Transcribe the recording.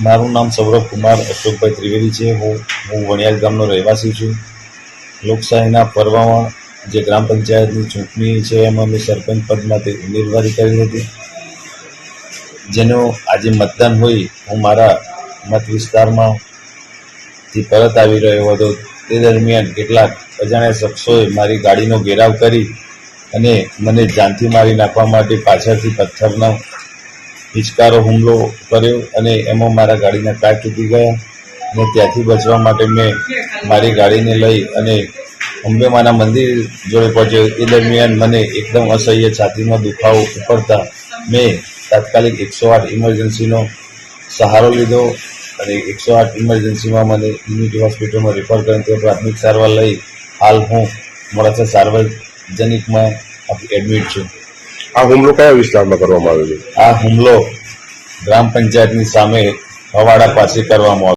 મારું નામ સૌરભ કુમાર અશોકભાઈ ત્રિવેદી છે. હું હું વણિયાલ ગામનો રહેવાસી છું. લોકશાહીના પર્વમાં જે ગ્રામ પંચાયતની ચૂંટણી છે, એમાં મેં સરપંચ પદ માટે ઉમેદવારી કરી હતી. જેનું આજે મતદાન હોય, હું મારા મત વિસ્તારમાંથી પરત આવી રહ્યો હતો. તે દરમિયાન કેટલાક અજાણ્યા શખ્સોએ મારી ગાડીનો ઘેરાવ કરી અને મને જાનથી મારી નાખવા માટે પાછળથી પથ્થરનો હિચકારો, હુમલો કર્યો અને એમાં મારા ગાડીના ટાયર તૂટી ગયા અને ત્યાંથી બચવા માટે મેં મારી ગાડીને લઈ અને અંબેમાના મંદિર જોડે પહોંચ્યો. એ દરમિયાન મને એકદમ અસહ્ય છાતીમાં દુખાવો ઉપડતા મેં તાત્કાલિક એકસો આઠ ઇમરજન્સીનો સહારો લીધો અને એકસો આઠ ઇમરજન્સીમાં મને યુનિટી હોસ્પિટલમાં રેફર કરીને ત્યાં પ્રાથમિક સારવાર લઈ હાલ હું મોડાસા સાર્વજનિકમાં એડમિટ છું. આ હુમલો કયા વિસ્તારમાં કરવામાં આવ્યો છે આ હુમલો ગ્રામ પંચાયતની સામે હવાડા પાસે કરવામાં આવ્યો.